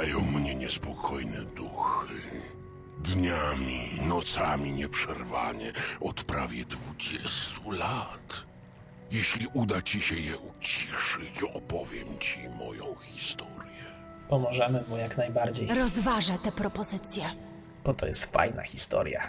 Mają mnie niespokojne duchy. Dniami, nocami nieprzerwanie od prawie dwudziestu lat. Jeśli uda ci się je uciszyć, opowiem ci moją historię. Pomożemy mu jak najbardziej, Rozważę tę propozycję. bo to jest fajna historia.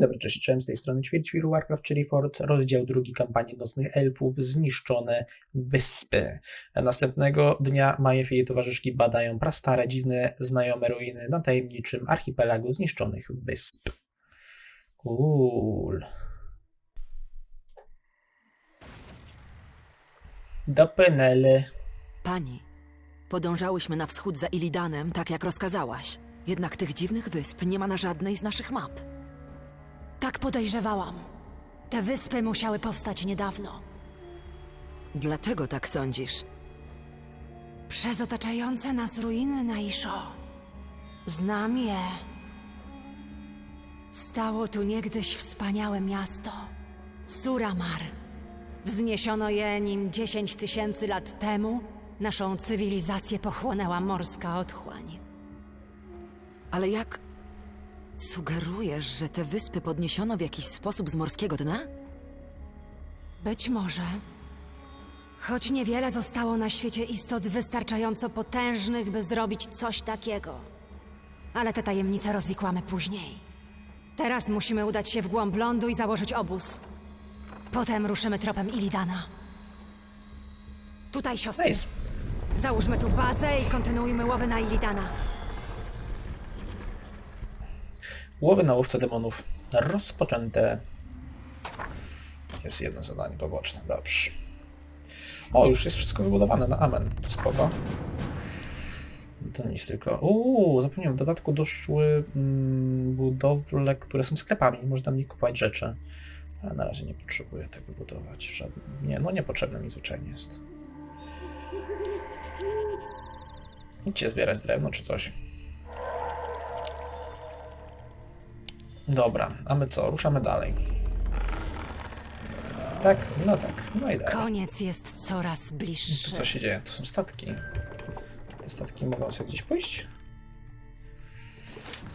Dzień dobry, cześć, cześć, z tej strony Ćwierćwiru Warcraft, czyli Fort, rozdział drugi kampanii Nocnych Elfów, zniszczone wyspy. Następnego dnia Majew i jej towarzyszki badają prastare, dziwne, znajome ruiny na tajemniczym archipelagu zniszczonych wysp. Cool. Dopłynęli. Pani, podążałyśmy na wschód za Illidanem, tak jak rozkazałaś. Jednak tych dziwnych wysp nie ma na żadnej z naszych map. Tak podejrzewałam. Te wyspy musiały powstać niedawno. Dlaczego tak sądzisz? Przez otaczające nas ruiny Naisho. Znam je. Stało tu niegdyś wspaniałe miasto. Suramar. Wzniesiono je nim 10 tysięcy lat temu. Naszą cywilizację pochłonęła morska otchłań. Ale jak... Sugerujesz, że te wyspy podniesiono w jakiś sposób z morskiego dna? Być może. Choć niewiele zostało na świecie istot wystarczająco potężnych, by zrobić coś takiego. Ale te tajemnice rozwikłamy później. Teraz musimy udać się w głąb lądu i założyć obóz. Potem ruszymy tropem Ilidana. Tutaj, siostry. Nice. Załóżmy tu bazę i kontynuujmy łowy na Ilidana. Łowy na łowce demonów rozpoczęte. Jest jedno zadanie poboczne, dobrze. O, już jest wszystko wybudowane na amen. Spoko. To nic tylko. Uuu, zapomniałem, w dodatku doszły mm, budowle, które są sklepami. Można w nich kupować rzeczy. Ale na razie nie potrzebuję tego budować. w Żadnym... Nie, no niepotrzebne mi zwyczajnie jest. Idźcie zbierać drewno czy coś. Dobra, a my co? Ruszamy dalej. Tak, no tak, no i dalej. Koniec jest coraz Tu bliższy. co się dzieje? Tu są statki. Te statki mogą sobie gdzieś pójść?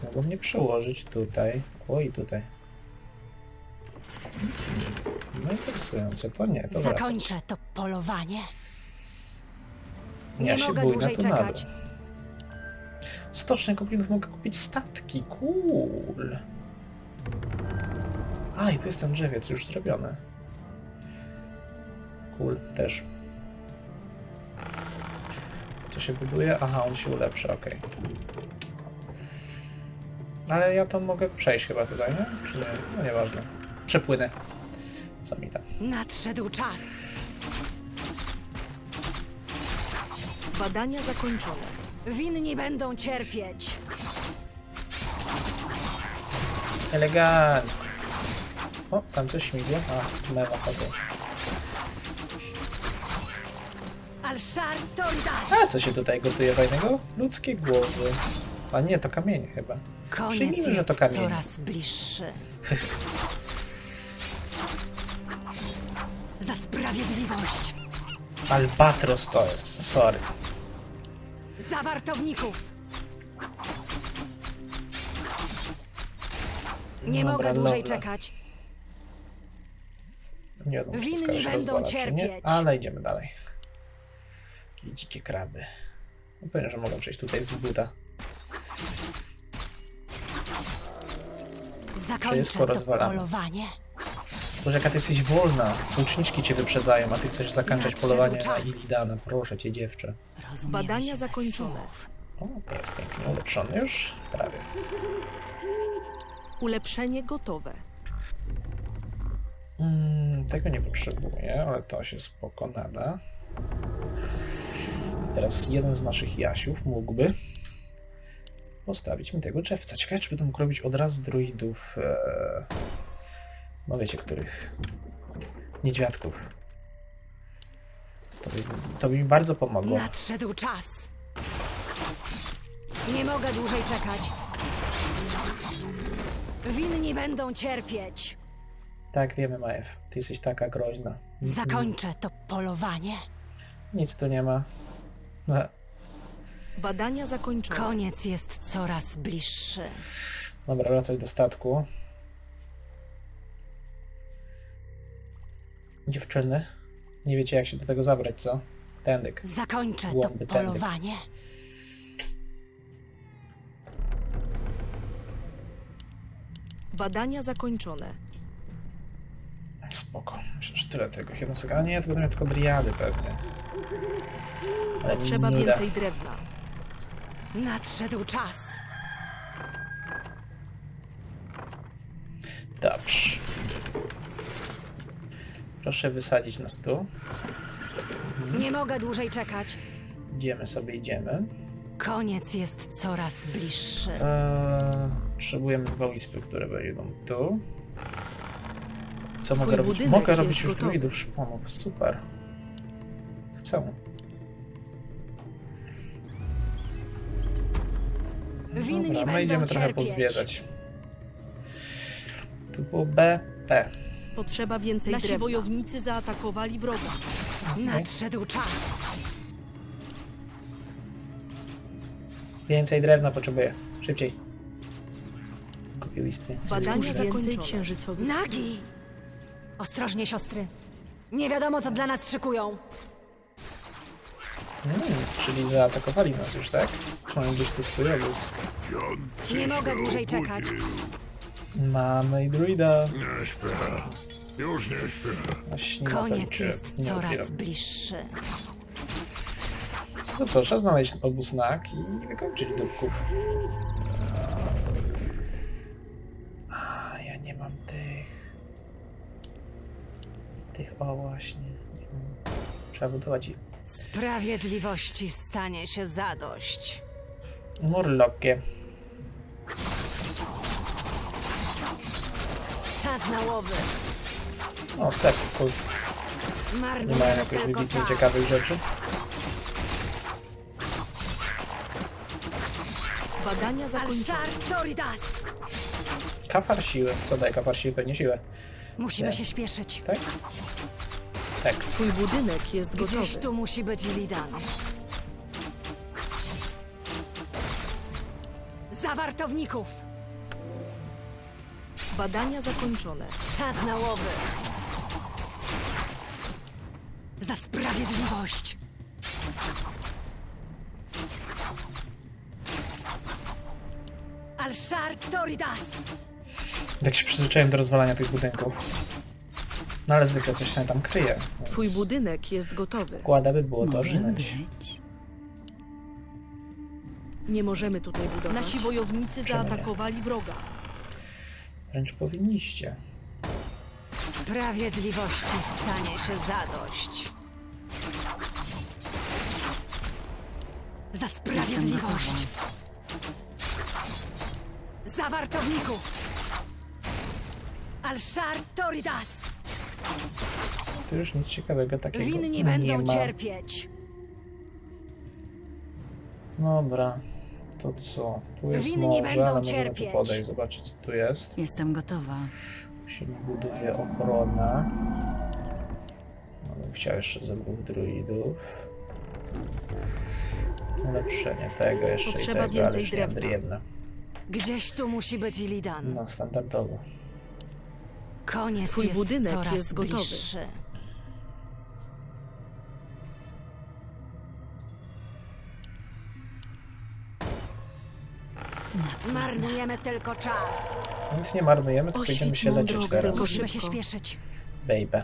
Mogą mnie przełożyć tutaj. Oj, tutaj. No interesujące, to nie, to. Zakończę to polowanie. Ja Nie się mogę bój dłużej na to czekać. Stocznie goblinów mogę kupić statki, cool. A, i tu jest ten drzewiec już zrobiony. Cool, też. To się buduje? Aha, on się ulepsza, okej. Ale ja to mogę przejść chyba tutaj, nie? Czy nie? No nieważne. Przepłynę. Co mi tam? Nadszedł czas. Badania zakończone. Winni będą cierpieć. Elegancko. O, tam coś śmigło. A, mewa! A, co się tutaj gotuje fajnego? Ludzkie głowy. A nie, to kamienie chyba. Koniec Przyjmijmy, że to kamienie. coraz bliższy. Za sprawiedliwość! Albatros to jest, sorry. Za wartowników! Nie Dobra, mogę dłużej dobra. czekać. Nie wiem, czy Winni się będą rozwala, czy nie, cierpieć. ale idziemy dalej. Jakie dzikie kraby. No pewnie, że mogą przejść tutaj z buta. Zakończę Wszystko to rozwalamy. polowanie. Boże, jaka ty jesteś wolna. Łuczniczki cię wyprzedzają, a ty chcesz zakończyć Nadszedł polowanie na czas. Ilidana. Proszę cię, dziewczę. Rozumiemy Badania bez zakończone. słów. O, jest pięknie ulepszony już. Prawie. Ulepszenie gotowe. Mm, tego nie potrzebuję, ale to się spoko nada. Teraz jeden z naszych Jasiów mógłby postawić mi tego drzewca. Ciekawe, czy będę mógł robić od razu druidów. Ee, no wiecie, których? Niedźwiadków. To by, to by mi bardzo pomogło. Nadszedł czas. Nie mogę dłużej czekać. Winni będą cierpieć. Tak, wiemy, Majew. Ty jesteś taka groźna. Zakończę to polowanie. Nic tu nie ma. No, Badania zakończone. Koniec jest coraz bliższy. Dobra, wracać do statku. Dziewczyny, nie wiecie jak się do tego zabrać, co? Tędyk. Zakończę to Głąby tędy. polowanie. Badania zakończone. Spoko. Myślę, że tyle tego jednostek. Ale nie, to będą tylko driady pewnie. Ale Potrzeba nuda. więcej drewna. Nadszedł czas. Dobrze. Proszę wysadzić nas tu. Nie mogę dłużej czekać. Idziemy sobie, idziemy. Koniec jest coraz bliższy. Eee, potrzebujemy dwa wispy, które będą tu. Co Twój mogę robić? Mogę robić już gotowy. druidów szponów. Super. Chcę. Winni Dobra, my będą idziemy trochę cierpieć. Tu było B, P. Potrzeba więcej Nasi drewna. wojownicy zaatakowali wroga. Nadszedł czas. Więcej drewna potrzebuję. Szybciej. Kupię wispy. Badania księżycowych. Nagi! Ostrożnie, siostry. Nie wiadomo, co dla nas szykują. Mm, czyli zaatakowali nas już, tak? Czy mają gdzieś tu swój obóz? Nie mogę dłużej czekać. Mamy i druida. Nie śpię. Już nie śpię. Właśnie na to Koniec liczyłem. jest Nie coraz bliższy. No co, trzeba znaleźć obóz NAK i wykończyć dupków. Tych, o właśnie. Trzeba budować i... Sprawiedliwości stanie się zadość. Murlokie. Czas na łowy. O, sklep, cool. Nie mają jakoś wybitnie ciekawych rzeczy. Badania zakończone. Kafar siły. Co daje kafar siły? Pewnie siłę. Musimy się śpieszyć. Tak? Tak. Twój budynek jest Gdzieś gotowy. tu musi być Lidan. Zawartowników! Badania zakończone. Czas na łowy. Za sprawiedliwość! Alshar Toridas! Tak się przyzwyczaiłem do rozwalania tych budynków. No ale zwykle coś się tam kryje. więc Twój budynek jest gotowy. Kłada by było to być. Nie możemy tutaj budować. Nasi wojownicy Czemu nie? zaatakowali wroga. Wręcz powinniście. Sprawiedliwości stanie się zadość. Za sprawiedliwość! Zawartowników! Alshar Toridas! To już nic ciekawego takiego Winni nie będą ma. cierpieć. Dobra, to co? Tu jest Winni morze, będą ale możemy tu cierpieć. podejść, zobaczyć co tu jest. Jestem gotowa. Tu się buduje ochrona. No, bym chciał jeszcze ze dwóch druidów. Ulepszenie tego, jeszcze Potrzeba i tego, ale więcej już nie mam drewna. drewna. Gdzieś tu musi być Lidan. No, standardowo. Koniec Twój jest budynek coraz jest gotowy. bliższy. Na twój Marnujemy tylko czas. Nic nie marnujemy, tylko idziemy się leczyć drogę, teraz. tylko Musimy się szybko. śpieszyć. Baby.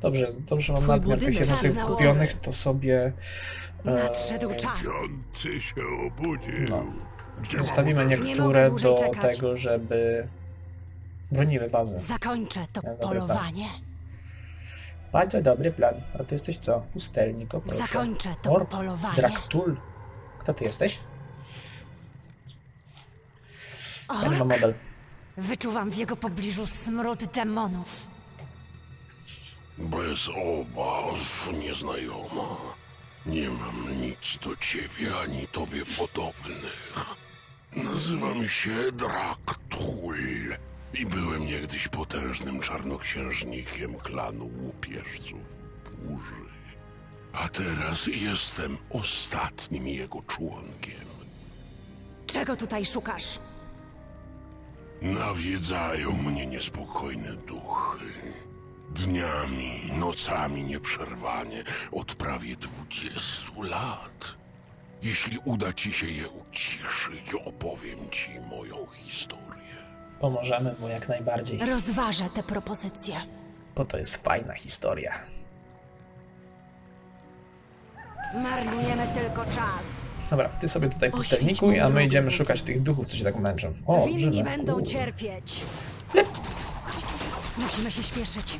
Dobrze, dobrze mam Twój nadmiar tych budynek jednostek jest kupionych, to sobie Nadszedł czas. Się obudził. No. Zostawimy mogę niektóre dłużej do czekać. tego, żeby broniły bazę. Zakończę to polowanie. Bardzo dobry plan. A ty jesteś co? Pustelnik, o proszę. Zakończę to Ork, polowanie. Draktul. Kto ty jesteś? Ork? model. Wyczuwam w jego pobliżu smród demonów. Bez obaw, nieznajoma. Nie mam nic do ciebie ani tobie podobnych. Nazywam się Draktul. I byłem niegdyś potężnym czarnoksiężnikiem klanu łupieżców burzy. A teraz jestem ostatnim jego członkiem. Czego tutaj szukasz? Nawiedzają mnie niespokojne duchy. Dniami, nocami nieprzerwanie od prawie dwudziestu lat. Jeśli uda ci się je uciszyć, opowiem ci moją historię. Pomożemy mu jak najbardziej, Rozważę tę propozycję. bo to jest fajna historia. Marnujemy tylko czas. Dobra, ty sobie tutaj pustelnikuj, a my idziemy szukać tych duchów, co się tak męczą. O, Winni będą cierpieć. Musimy się śpieszyć.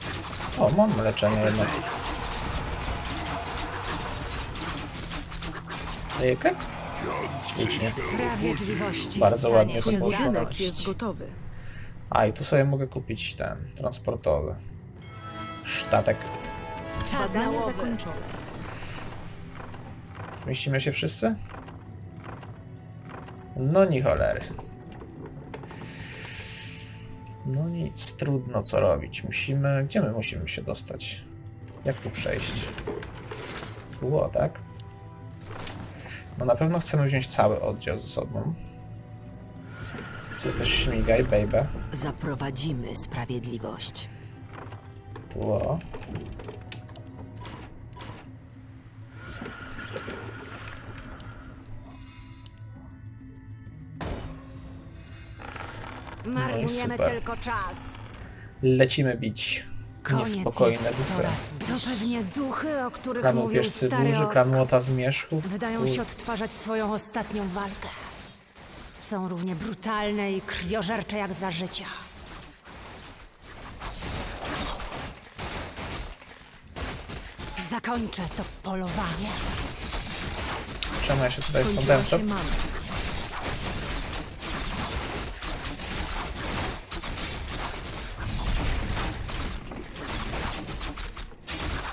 O, mam leczenie jednak. Klep? Ślicznie. Sprawiedliwości Bardzo stanie ładnie się to poszło. jest gotowy. A, i tu sobie mogę kupić ten, transportowy. Sztatek. Czas na Badanie zakończone. Zmieścimy się wszyscy? No ni cholery. No nic, trudno co robić. Musimy... Gdzie my musimy się dostać? Jak tu przejść? Było, tak? No na pewno chcemy wziąć cały oddział ze sobą. Też śmigaj, baby. Zaprowadzimy sprawiedliwość. Było. Marnujemy super. tylko czas. Lecimy bić niespokojne duchy. To pewnie duchy, o których mówił łupieżcy stary burzy, ork. zmierzchu. Wydają się odtwarzać swoją ostatnią walkę. Są równie brutalne i krwiożercze jak za życia. Zakończę to polowanie. Czemu ja się tutaj mana.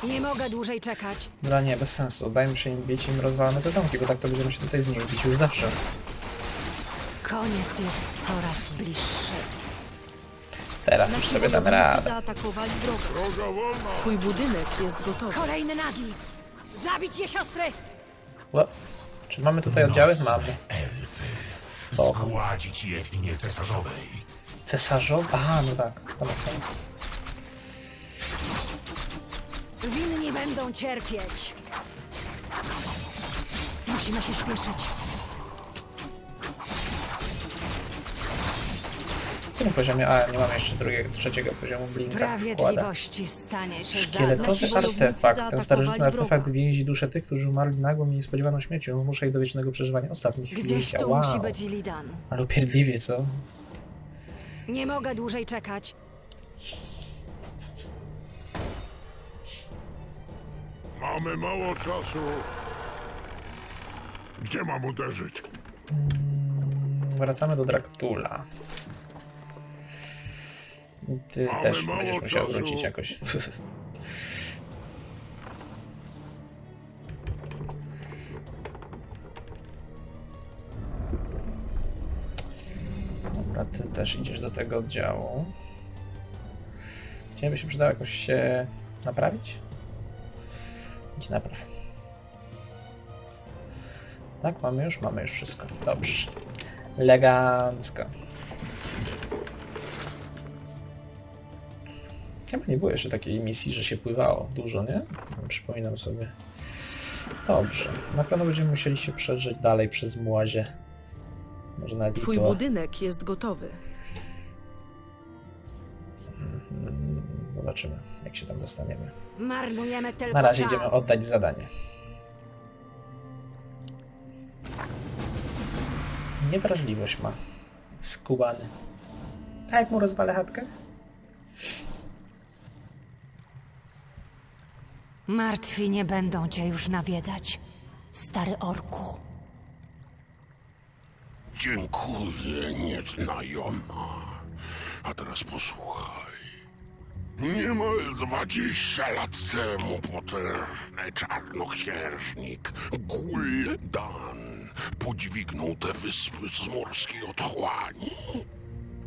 Nie mogę dłużej czekać. Dla nie, bez sensu. Dajmy się im bić i im rozwalamy te domki, bo tak to będziemy się tutaj z nimi bić już zawsze. Koniec jest coraz bliższy. Teraz już Nasi sobie damy wojownicy radę. zaatakowali drogę. Twój budynek jest gotowy. Kolejny nagi! Zabić je, siostry! Ło. Czy mamy tutaj oddziały? Mamy. Spoko. Zgładzić je w imię cesarzowej. Cesarzow? Aha, no tak. To ma sens. Winni będą cierpieć. Musimy się śpieszyć. W tym poziomie, a nie mamy jeszcze drugiego, trzeciego poziomu blinka. Wkłada. Sprawiedliwości stanie się. Szkieletowy artefakt. Ten starożytny artefakt więzi dusze tych, którzy umarli nagłą i niespodziewaną śmiercią. Zmusza ich do wiecznego przeżywania ostatnich chwil Gdzieś życia. tu Wow. musi być Lidan. Ale upierdliwie, co? Nie mogę dłużej czekać. Mamy mało czasu. Gdzie mam uderzyć? Wracamy do Draktula. Ty Mamy też będziesz musiał czasu. wrócić jakoś. Dobra, ty też idziesz do tego oddziału. Gdzie by się przydało jakoś się naprawić? Idź napraw. Tak, mamy już? Mamy już wszystko. Dobrze. Elegancko. Nie było jeszcze takiej misji, że się pływało dużo, nie? Przypominam sobie. Dobrze. Na pewno będziemy musieli się przedrzeć dalej przez młozie. Może nawet Twój to. budynek jest gotowy. Mm, Zobaczymy, jak się tam zostaniemy. Marnujemy tylko Na razie czas. idziemy oddać zadanie. Niewrażliwość ma. Skubany. A jak mu rozwalę chatkę? Martwi nie będą cię już nawiedzać, stary orku. Dziękuję, nieznajoma. A teraz posłuchaj. Niemal dwadzieścia lat temu potężny czarnoksiężnik Gul'dan podźwignął te wyspy z morskiej otchłani.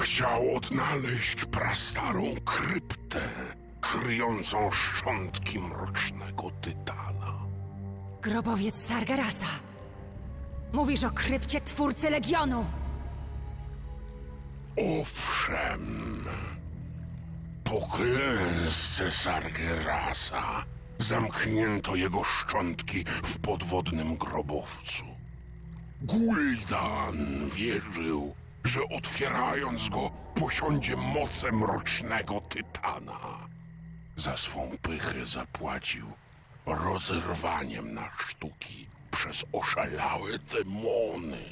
Chciał odnaleźć prastarą kryptę, kryjącą szczątki mrocznego tytana. Grobowiec Sargerasa. Mówisz o krypcie twórcy Legionu. Owszem, po klęsce Sargerasa zamknięto jego szczątki w podwodnym grobowcu. Gul'dan wierzył, że otwierając go posiądzie moce mrocznego tytana. Za swą pychę zapłacił rozerwaniem na sztuki przez oszalałe demony.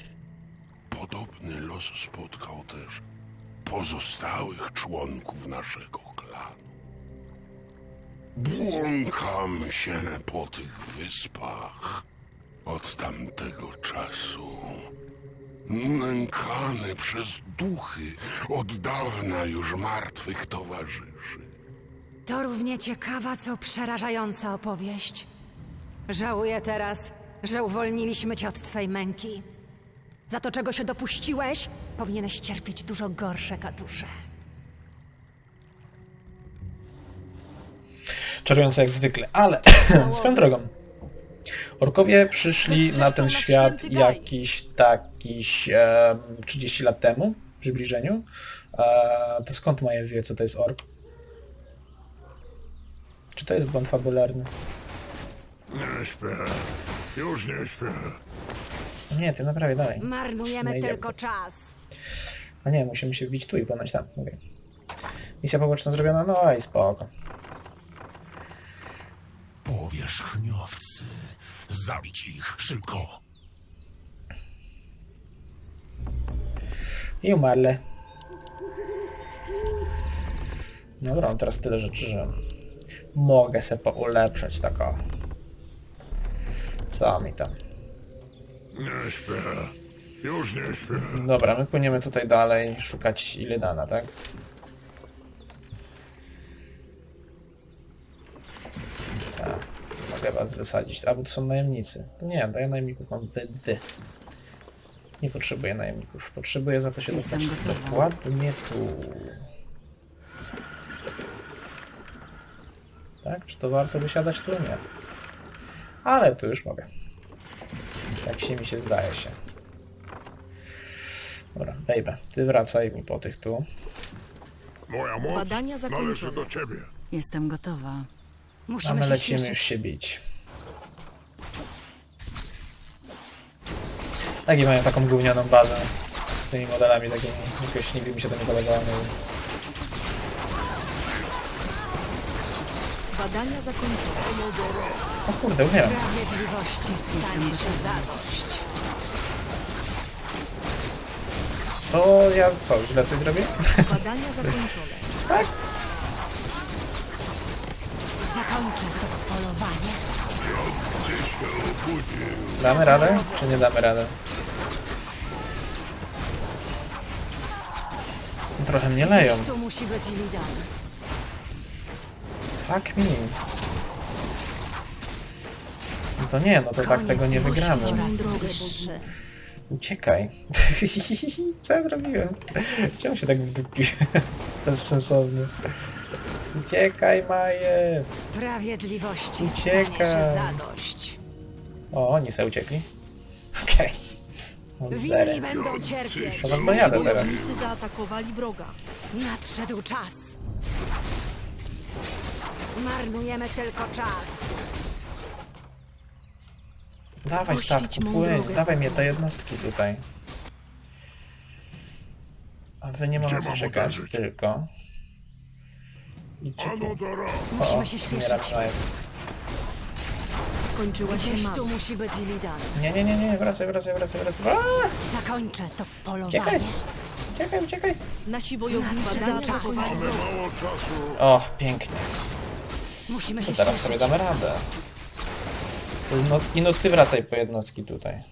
Podobny los spotkał też pozostałych członków naszego klanu. Błąkam się po tych wyspach od tamtego czasu. Nękany przez duchy od dawna już martwych towarzyszy. To równie ciekawa, co przerażająca opowieść. Żałuję teraz, że uwolniliśmy cię od twej męki. Za to, czego się dopuściłeś, powinieneś cierpieć dużo gorsze katusze. Czarujące jak zwykle, ale swoją drogą. Orkowie przyszli na ten świat jakiś takiś em, 30 lat temu, w przybliżeniu. E, to skąd Maja wie, co to jest ork? Czy to jest błąd fabularny? Nie śpię. Już nie śpię. Nie, ty naprawię dalej. Marnujemy No tylko czas. A nie, musimy się wbić tu i płynąć tam. Okej. Misja poboczna zrobiona, no i spoko. Powierzchniowcy. Zabić ich szybko. I umarle. Dobra, mam teraz tyle rzeczy, że mogę sobie poulepszać tako. Co mi tam? Nie śpię. Już nie śpię. Dobra, my płyniemy tutaj dalej szukać Ilydana, tak? Tak, mogę was wysadzić. A, bo to są najemnicy. To nie, do ja najemników mam wydy. Nie potrzebuję najemników. Potrzebuję za to się Jestem dostać gotowa. dokładnie tu. Tak? Czy to warto wysiadać tu? Nie. Ale tu już mogę. Tak się mi się zdaje się. Dobra, Baby, ty wracaj mi po tych tu. Moja moc Badania należy zakończone. do ciebie. Jestem gotowa. A Musimy my się lecimy już się bić. Taki mają taką gównianą bazę z tymi modelami takimi. Jakoś nigdy mi się to nie podobało. nie wiem. Badania zakończone. O kurde, umieram. Sprawiedliwości stanie się zadość. To ja co, źle coś zrobię? Badania zakończone. Zakończę to polowanie. Damy radę? Czy nie damy radę? Trochę mnie leją. Tu musi być Illidan. Fuck me. No to nie, no to tak tego nie wygramy. Uciekaj. Co ja zrobiłem? Czemu się tak wdupiłem? Bezsensownie. Uciekaj, Maje! Sprawiedliwości Uciekaj. stanie się zadość. O, oni se uciekli. Okej. Okay. Winni Zero. będą cierpieć. To was dojadę teraz. Wojownicy zaatakowali wroga. Nadszedł czas. Marnujemy tylko czas. Dawaj Puścić statku, mą płyń. drogę. Dawaj mnie te jednostki tutaj. A wy nie Gdzie mam czekać, uderzyć? tylko... Idźcie Ano tu. do ro. Musimy się śpieszyć. Skończyła się Gdzieś tu musi być Illidan. Nie, nie, nie, nie, wracaj, wracaj, wracaj, wracaj. Aaa! Zakończę to Uciekaj, polowanie. uciekaj, uciekaj. Nasi wojownicy Nadszedł czas. Mamy mało czasu. O, pięknie. Musimy To się teraz sobie damy radę. To No, I no ty wracaj po jednostki tutaj.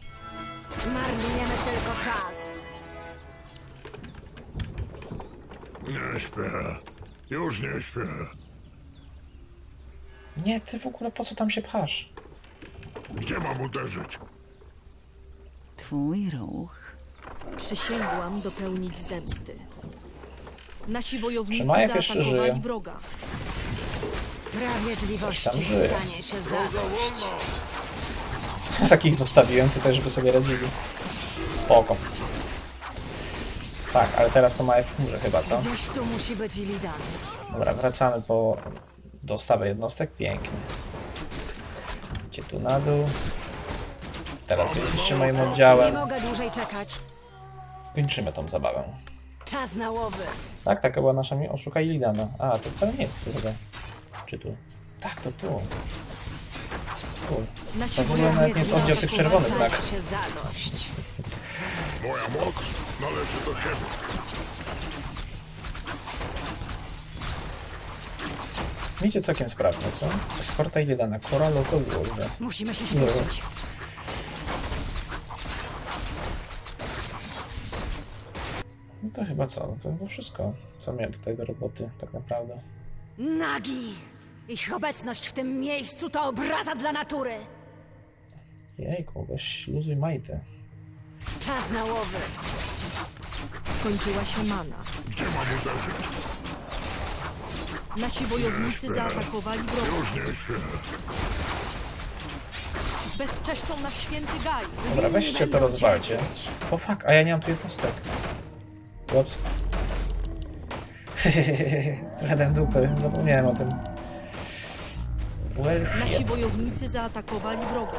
Marnujemy tylko czas. Nie śpię. Już nie śpię. Nie, ty w ogóle po co tam się pchasz? Gdzie mam uderzyć? Twój ruch. Przysięgłam dopełnić zemsty. Nasi wojownicy jeszcze zaatakowali żyje. wroga. Sprawiedliwości Coś tam żyje. stanie się zadość. Takich zostawiłem tutaj, żeby sobie radzili. Spoko. Tak, ale teraz to ma w chmurze chyba, co? Gdzieś tu musi być Illidan. Dobra, wracamy po dostawę jednostek. Pięknie. Idźcie tu na dół. Teraz jesteście moim Nie oddziałem. mogę dłużej czekać. Kończymy tą zabawę. Czas na łowy. Tak, taka była nasza mi... Oszukaj Lidana. A, to wcale nie jest chyba. Czy tu? Tak, to tu. Tu. To w ogóle nawet nie jest oddział tych czerwonych się zadość. Moja moc należy do ciebie. Idzie całkiem sprawnie, co? Eskorta i Lidana. Koralowe łoże. Musimy się śpieszyć. No to chyba co? No to chyba wszystko, co miałem tutaj do roboty, tak naprawdę. Nagi! Ich obecność w tym miejscu to obraza dla natury. Jejku, weź luzuj majty. Czas na łowy. Skończyła się mana. Gdzie mam uderzyć? Nasi wojownicy zaatakowali wroga. Już nie śpię. Bezczeszczą nasz święty Gaj. Dobra, weźcie to rozwalcie. O fuck, a ja nie mam tu jednostek. Ups. Trochę dupy, zapomniałem o tym. Nasi wojownicy zaatakowali wroga.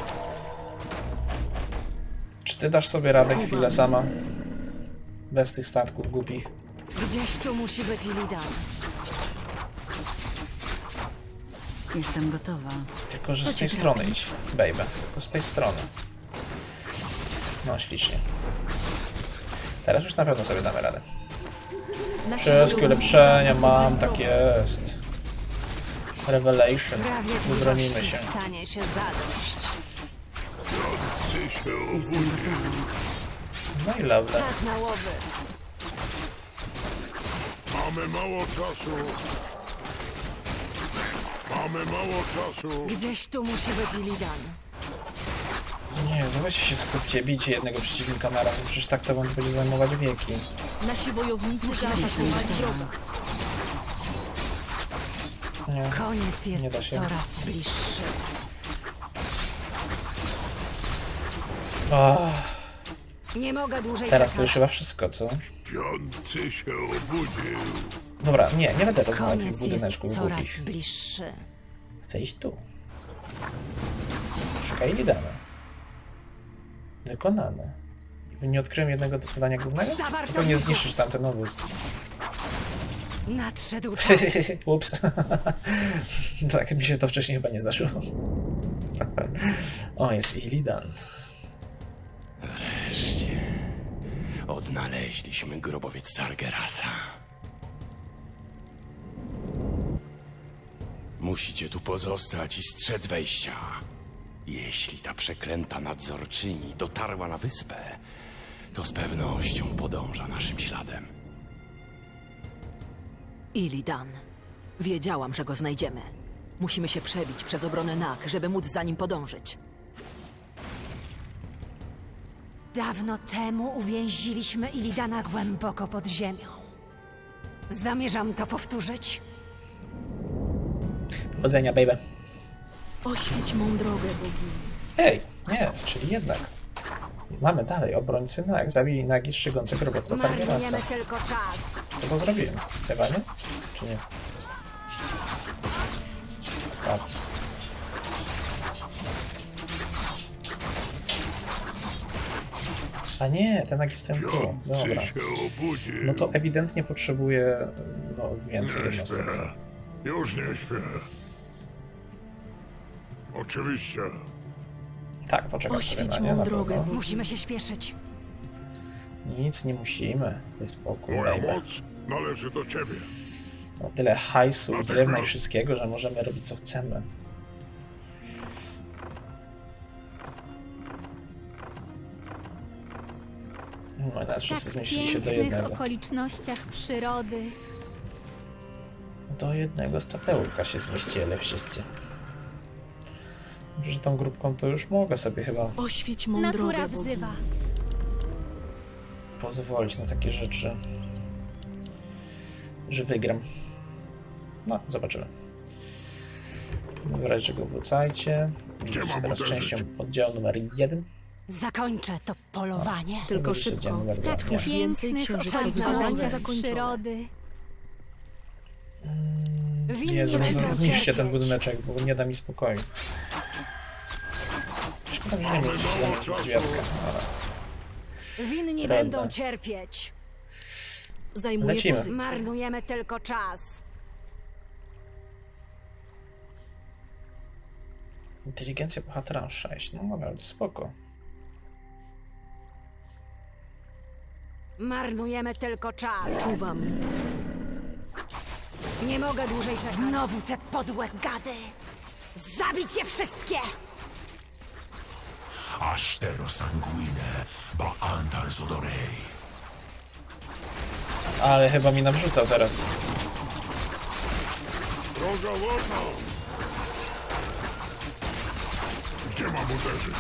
Czy ty dasz sobie radę chwilę sama? Bez tych statków głupich. Gdzieś tu musi być Illidan. Jestem gotowa. Tylko, że Co z tej strony idź, baby. Tylko z tej strony. No, ślicznie. Teraz już na pewno sobie damy radę. Nasi Wszystkie wojownicy ulepszenia mam, tak wroga. jest. Revelation. Wybronimy Sprawiedliwości się. stanie się zadość. Ty się obudzi. No i lovely. Czas na łowy. Mamy mało czasu. Mamy mało czasu. Gdzieś tu musi być Illidan. Nie, weźcie się skupcie, bijcie jednego przeciwnika na raz, bo przecież tak to wam będzie zajmować wieki. Nasi wojownicy śpieszyć. wroga. Nie. Koniec Nie jest da się. coraz bliższy. O, Nie mogę dłużej teraz to czekać. już chyba wszystko, co? Piąty się obudził. Dobra, nie, nie będę rozmawiać tych Koniec jest budyneczków coraz głupich. bliższy. Chcę iść tu. Szukaj Lidana. Wykonane. Nie odkryłem jednego do zadania głównego? To pewnie Zawartowniku. zniszczysz tamten obóz. Nadszedł czas. Ups. tak, mi się to wcześniej chyba nie zdarzyło. o, jest Illidan. Wreszcie odnaleźliśmy grobowiec Sargerasa. Musicie tu pozostać i strzec wejścia. Jeśli ta przeklęta nadzorczyni dotarła na wyspę, to z pewnością podąża naszym śladem. Illidan. Wiedziałam, że go znajdziemy. Musimy się przebić przez obronę Nak, żeby móc za nim podążyć. Dawno temu uwięziliśmy Illidana głęboko pod ziemią. Zamierzam to powtórzyć. Powodzenia, baby. Oświeć mą drogę, bogini. Ej, nie, czyli jednak. Mamy dalej, obrońcy Nag. Zabili Nagi strzygące grobowca Sargerasa. Marnujemy tylko czas. To to zrobiłem. Chyba nie? Czy nie? Tak. A nie, ten tym tu. Dobra. No to ewidentnie potrzebuje no, więcej Nie jednostek. śpię. Już nie śpię. Oczywiście. Tak, poczekam sobie Oświeć na nie, mą na drogę, pewno. Musimy się śpieszyć. Nic nie musimy. Daj spokój, Moja moc należy do ciebie. Ma tyle hajsu, No tak, drewna i no. wszystkiego, że możemy robić co chcemy. No, nas wszyscy tak zmieścili się do pięknych jednego. okolicznościach przyrody. Do jednego statelka się zmieścili wszyscy. Że tą grupką to już mogę sobie chyba Oświeć mą Natura drogę, bogini. wzywa. pozwolić na takie rzeczy. że wygram. No, zobaczymy. W razie czego wracajcie. Gdzie Będziecie mam teraz uderzyć? częścią oddziału numer 1. Zakończę to polowanie. Tylko szybko. numer dwa. Stwórz więcej Pięknych księżycowych zadania zakończone. przyrody. Jezu, no, będą zniszcie ten budyneczek, bo nie da mi spokoju. Szkoda, że nie możecie się zamienić w drzwiatka. ale Winni Prawda. będą cierpieć. Zajmuje Lecimy. pozycję. Marnujemy tylko czas. Inteligencja bohatera 6. No naprawdę, spoko. Marnujemy tylko czas. Czuwam. Nie mogę dłużej czekać. Znowu te podłe gady. Zabić je wszystkie! Astero sanguine, ba antar sodorei. Ale chyba mi nawrzucał teraz. Droga wolna! Gdzie mam uderzyć?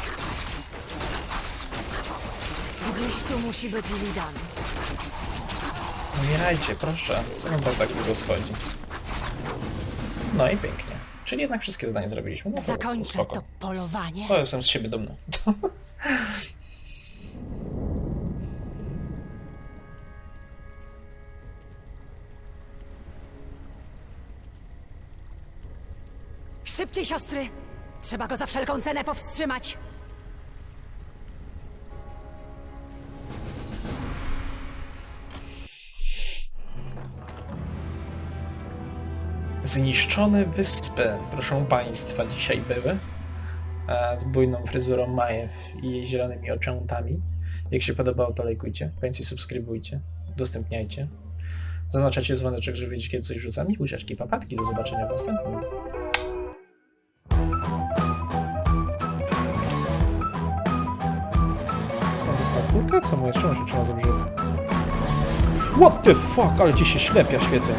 Gdzieś tu musi być Lidan. Umierajcie, proszę. Co nam tam tak długo schodzi? No i pięknie. Czyli jednak wszystkie zadania zrobiliśmy. No to, to Zakończę spoko. to polowanie. To jestem z siebie dumny. Szybciej, siostry! Trzeba go za wszelką cenę powstrzymać. Zniszczone wyspy, proszę Państwa, dzisiaj były. e, Z bujną fryzurą Majew i jej zielonymi oczętami. Jak się podobało, to lajkujcie, więcej subskrybujcie, udostępniajcie. Zaznaczacie dzwoneczek, żeby wiedzieć, kiedy coś rzucam. I buziaczki, papatki. Do zobaczenia w następnym. Kulkę? Co mu jest? Czemu się trzyma? What the fuck? Ale ci się ślepia świecę.